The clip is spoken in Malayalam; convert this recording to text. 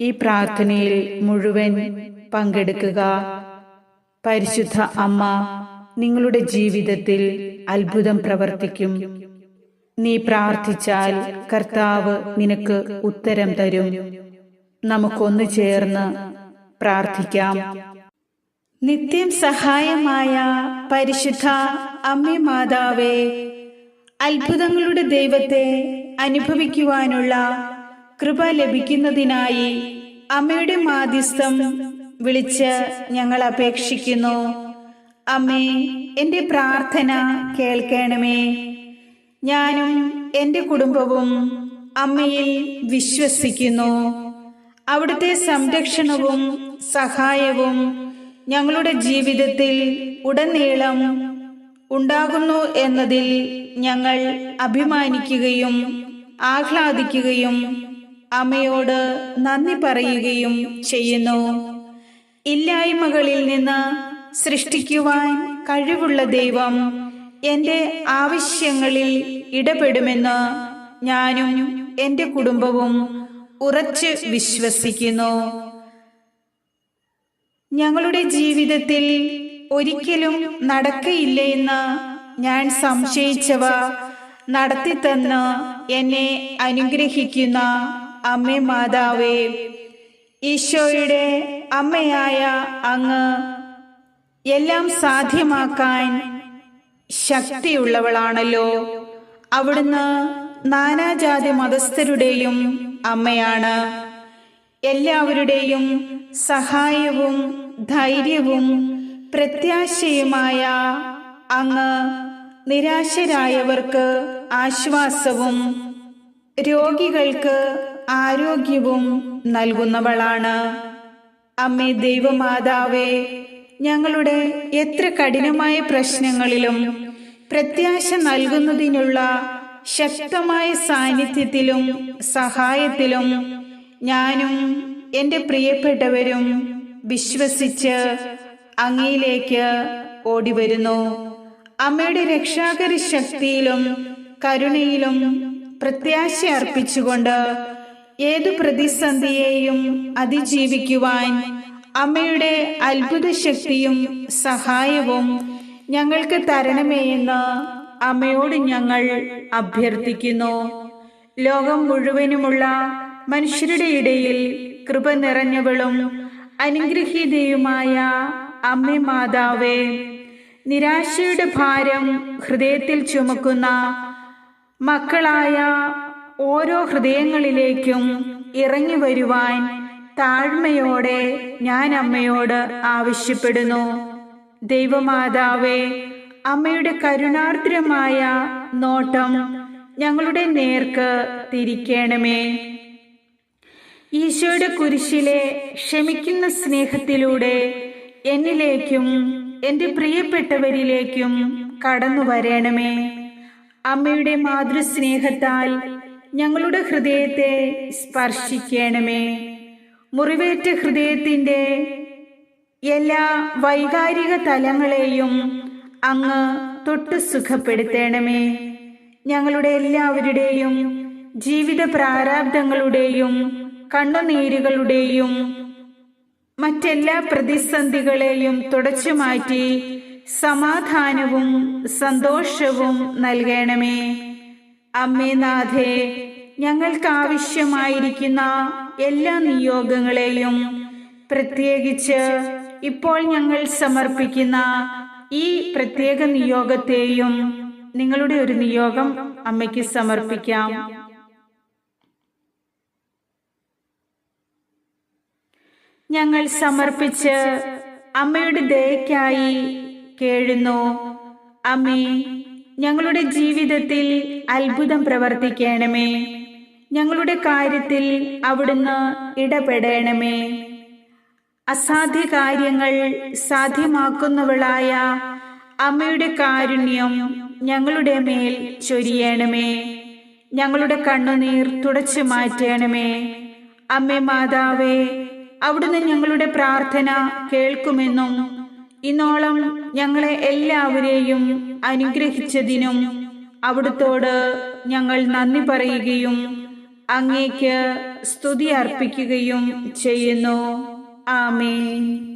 ഈ പ്രാർത്ഥനയിൽ മുഴുവൻ പങ്കെടുക്കുക. പരിശുദ്ധ അമ്മ നിങ്ങളുടെ ജീവിതത്തിൽ അത്ഭുതം പ്രവർത്തിക്കും. നീ പ്രാർത്ഥിച്ചാൽ കർത്താവ് നിനക്ക് ഉത്തരം തരും. നമുക്കൊന്ന് ചേർന്ന് പ്രാർത്ഥിക്കാം. നിത്യം സഹായമായ പരിശുദ്ധ അമ്മേ മാതാവേ അത്ഭുതങ്ങളുടെ ദൈവത്തെ അനുഭവിക്കുവാനുള്ള കൃപ ലഭിക്കുന്നതിനായി അമ്മയുടെ മാധ്യസ്ഥം വിളിച്ച് ഞങ്ങൾ അപേക്ഷിക്കുന്നു. അമ്മേ എന്റെ പ്രാർത്ഥന കേൾക്കണമേ. ഞാനും എന്റെ കുടുംബവും അമ്മയിൽ വിശ്വസിക്കുന്നു. അവിടുത്തെ സംരക്ഷണവും സഹായവും ഞങ്ങളുടെ ജീവിതത്തിൽ ഉടനീളം ഉണ്ടാകുന്നു എന്നതിൽ ഞങ്ങൾ അഭിമാനിക്കുകയും ആഹ്ലാദിക്കുകയും അമ്മയോട് നന്ദി പറയുകയും ചെയ്യുന്നു. ഇല്ലായ്മകളിൽ നിന്ന് സൃഷ്ടിക്കുവാൻ കഴിവുള്ള ദൈവം എന്റെ ആവശ്യങ്ങളിൽ ഇടപെടുമെന്ന് ഞാനും എന്റെ കുടുംബവും ഉറച്ച് വിശ്വസിക്കുന്നു. ഞങ്ങളുടെ ജീവിതത്തിൽ ഒരിക്കലും നടക്കയില്ല എന്ന് ഞാൻ സംശയിച്ചവ നടത്തിത്തന്ന് എന്നെ അനുഗ്രഹിക്കുന്ന അമ്മേ മാതാവേ ഈശോയുടെ അമ്മയായ അങ്ങ് എല്ലാം സാധ്യമാക്കാൻ ശക്തിയുള്ളവളാണല്ലോ. അവിടുന്ന് നാനാജാതി മതസ്ഥരുടെയും അമ്മയാണ്. എല്ലാവരുടെയും സഹായവും ധൈര്യവും പ്രത്യാശയുമായ അങ്ങ് നിരാശരായവർക്ക് ആശ്വാസവും രോഗികൾക്ക് ആരോഗ്യവും നൽകുന്നവളാണ്. അമ്മേ ദൈവമാതാവേ ഞങ്ങളുടെ എത്ര കഠിനമായ പ്രശ്നങ്ങളിലും പ്രത്യാശ നൽകുന്നതിനുള്ള ശക്തമായ സാന്നിധ്യത്തിലും സഹായത്തിലും ഞാനും എന്റെ പ്രിയപ്പെട്ടവരും വിശ്വസിച്ച് അങ്ങയിലേക്ക് ഓടിവരുന്നു. അമ്മയുടെ രക്ഷാകര ശക്തിയിലും കരുണയിലും പ്രത്യാശ അർപ്പിച്ചുകൊണ്ട് ഏതു പ്രതിസന്ധിയെയും അതിജീവിക്കുവാൻ അമ്മയുടെ അത്ഭുത ശക്തിയും സഹായവും ഞങ്ങൾക്ക് തരണമേ എന്ന് അമ്മയോട് ഞങ്ങൾ അഭ്യർത്ഥിക്കുന്നു. ലോകം മുഴുവനുമുള്ള മനുഷ്യരുടെ ഇടയിൽ കൃപ നിറഞ്ഞവളും അനുഗ്രഹീതയുമായ അമ്മ മാതാവേ നിരാശയുടെ ഭാരം ഹൃദയത്തിൽ ചുമക്കുന്ന മക്കളായ ഓരോ ഹൃദയങ്ങളിലേക്കും ഇറങ്ങി വരുവാൻ താഴ്മയോടെ ഞാൻ അമ്മയോട് ആവശ്യപ്പെടുന്നു. ദൈവമാതാവേ അമ്മയുടെ കരുണാർദ്രമായ നോട്ടം ഞങ്ങളുടെ നേർക്ക് തിരിക്കണമേ. ഈശോയുടെ കുരിശിലെ ക്ഷമിക്കുന്ന സ്നേഹത്തിലൂടെ എന്നിലേക്കും എന്റെ പ്രിയപ്പെട്ടവരിലേക്കും കടന്നു വരണമേ അമ്മയുടെ മാതൃസ്നേഹത്താൽ ഞങ്ങളുടെ ഹൃദയത്തെ സ്പർശിക്കണമേ. മുറിവേറ്റ ഹൃദയത്തിന്റെ എല്ലാ വൈകാരിക തലങ്ങളെയും അങ്ങ് തൊട്ട് സുഖപ്പെടുത്തണമേ. ഞങ്ങളുടെ എല്ലാവരുടെയും ജീവിത പ്രാരാബ്ദങ്ങളുടെയും കണ്ണുനീരുകളുടെയും മറ്റെല്ലാ പ്രതിസന്ധികളെയും തുടച്ചു മാറ്റി സമാധാനവും സന്തോഷവും നൽകണമേ. അമ്മേ നാഥേ ഞങ്ങൾക്ക് ആവശ്യമായിരിക്കുന്ന എല്ലാ നിയോഗങ്ങളെയും പ്രത്യേകിച്ച് ഇപ്പോൾ ഞങ്ങൾ സമർപ്പിക്കുന്ന ഈ പ്രത്യേക നിയോഗത്തെയും നിങ്ങളുടെ ഒരു നിയോഗം അമ്മയ്ക്ക് സമർപ്പിക്കാം. ഞങ്ങൾ സമർപ്പിച്ച് അമ്മയുടെ ദയക്കായി കേഴുന്നു. അമ്മേ ഞങ്ങളുടെ ജീവിതത്തിൽ അത്ഭുതം പ്രവർത്തിക്കണമേ. ഞങ്ങളുടെ കാര്യത്തിൽ അവിടുന്ന് ഇടപെടണമേ. അസാധ്യ കാര്യങ്ങൾ സാധ്യമാക്കുന്നവളായ അമ്മയുടെ കാരുണ്യം ഞങ്ങളുടെ മേൽ ചൊരിയണമേ. ഞങ്ങളുടെ കണ്ണുനീർ തുടച്ചു മാറ്റണമേ. അമ്മേ മാതാവേ അവിടുന്ന് ഞങ്ങളുടെ പ്രാർത്ഥന കേൾക്കുമെന്നും ഇന്നോളം ഞങ്ങളെ എല്ലാവരെയും അനുഗ്രഹിച്ചതിനും അവിടുത്തോട് ഞങ്ങൾ നന്ദി പറയുകയും അങ്ങേക്ക് സ്തുതി അർപ്പിക്കുകയും ചെയ്യുന്നു. ആമേൻ.